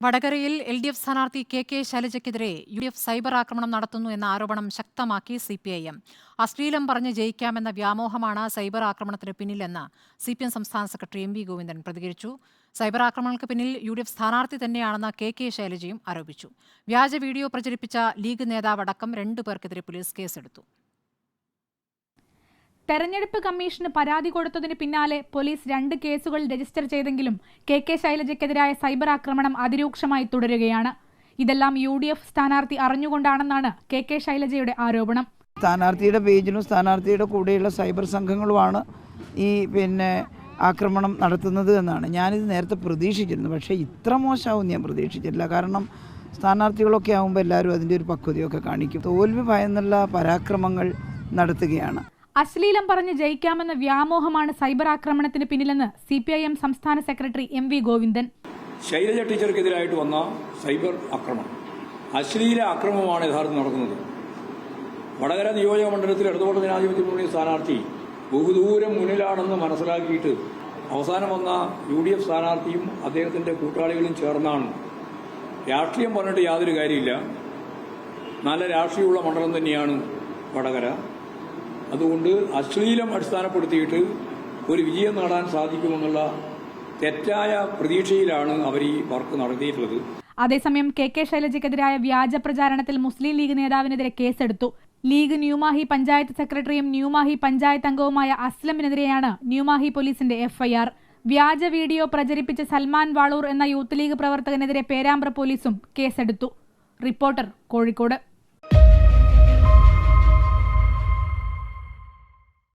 വടകരയിൽ L D F സ്ഥാനാർത്ഥി K K ശൈലജയ്ക്കെതിരെ യു ഡി എഫ് സൈബർ ആക്രമണം നടത്തുന്നു എന്ന ആരോപണം ശക്തമാക്കി സി പി ഐ എം അശ്ലീലം പറഞ്ഞ് ജയിക്കാമെന്ന വ്യാമോഹമാണ് സൈബർ ആക്രമണത്തിന് പിന്നിലെന്ന് സി പി എം സംസ്ഥാന സെക്രട്ടറി എം വി ഗോവിന്ദൻ പ്രതികരിച്ചു. സൈബർ ആക്രമണങ്ങൾക്ക് പിന്നിൽ യു ഡി എഫ് സ്ഥാനാർത്ഥി തന്നെയാണെന്ന് കെ കെ ശൈലജയും ആരോപിച്ചു. വ്യാജ വീഡിയോ പ്രചരിപ്പിച്ച ലീഗ് നേതാവടക്കം രണ്ടു പേർക്കെതിരെ പോലീസ് കേസെടുത്തു. തെരഞ്ഞെടുപ്പ് കമ്മീഷന് പരാതി കൊടുത്തതിന് പിന്നാലെ പോലീസ് രണ്ട് കേസുകൾ രജിസ്റ്റർ ചെയ്തെങ്കിലും കെ കെ ശൈലജയ്ക്കെതിരായ സൈബർ ആക്രമണം അതിരൂക്ഷമായി തുടരുകയാണ്. ഇതെല്ലാം യു ഡി എഫ് സ്ഥാനാർത്ഥി അറിഞ്ഞുകൊണ്ടാണെന്നാണ് കെ കെ ശൈലജയുടെ ആരോപണം. സ്ഥാനാർത്ഥിയുടെ പേജിലും സ്ഥാനാർത്ഥിയുടെ കൂടെയുള്ള സൈബർ സംഘങ്ങളുമാണ് ഈ പിന്നെ ആക്രമണം നടത്തുന്നത് എന്നാണ്. ഞാനിത് നേരത്തെ പ്രതീക്ഷിച്ചിരുന്നു. പക്ഷേ ഇത്ര മോശമാവും ഞാൻ പ്രതീക്ഷിച്ചിട്ടില്ല. കാരണം സ്ഥാനാർത്ഥികളൊക്കെ ആകുമ്പോൾ എല്ലാവരും അതിന്റെ ഒരു പക്വതയൊക്കെ കാണിക്കും. തോൽവി ഭയന്നുള്ള പരാക്രമങ്ങൾ നടത്തുകയാണ്. അശ്ലീലം പറഞ്ഞ് ജയിക്കാമെന്ന വ്യാമോഹമാണ് സൈബർ ആക്രമണത്തിന് പിന്നിലെന്ന് സി പി ഐ എം സംസ്ഥാന secretary M V Govindan. Shailaja ടീച്ചർക്കെതിരായിട്ട് വന്ന സൈബർ ആക്രമണം. അശ്ലീല ആക്രമണമാണ് യഥാർത്ഥം നടക്കുന്നത്. വടകര നിയോജക മണ്ഡലത്തിൽ ഇടതുപക്ഷ ജനാധിപത്യ മുന്നണി സ്ഥാനാർത്ഥി ബഹുദൂരം മുന്നിലാണെന്ന് മനസ്സിലാക്കിയിട്ട് അവസാനം വന്ന യു ഡി എഫ് സ്ഥാനാർത്ഥിയും അദ്ദേഹത്തിന്റെ കൂട്ടാളികളും ചേർന്നാണ്. രാഷ്ട്രീയം പറഞ്ഞിട്ട് യാതൊരു കാര്യമില്ല. നല്ല രാഷ്ട്രീയമുള്ള മണ്ഡലം തന്നെയാണ് വടകര. അതുകൊണ്ട് അശ്ലീലം അടിസ്ഥാനപ്പെടുത്തിയിട്ട് ഒരു വിജയം നേടാൻ സാധിക്കുമെന്നുള്ള തെറ്റായ പ്രതീക്ഷയിലാണ് അവർ ഈ വർക്ക് നടത്തിയിട്ടുള്ളത്. അതേസമയം കെ കെ ശൈലജയ്ക്കെതിരായ വ്യാജ പ്രചാരണത്തിൽ മുസ്ലിം ലീഗ് നേതാവിനെതിരെ കേസെടുത്തു. ലീഗ് ന്യൂമാഹി പഞ്ചായത്ത് സെക്രട്ടറിയും ന്യൂമാഹി പഞ്ചായത്ത് അംഗവുമായ അസ്ലമിനെതിരെയാണ് ന്യൂമാഹി പോലീസിന്റെ എഫ്ഐആർ. വ്യാജ വീഡിയോ പ്രചരിപ്പിച്ച സൽമാൻ വാളൂർ എന്ന യൂത്ത് ലീഗ് പ്രവർത്തകനെതിരെ പേരാമ്പ്ര പോലീസും കേസെടുത്തു. റിപ്പോർട്ടർ കോഴിക്കോട്.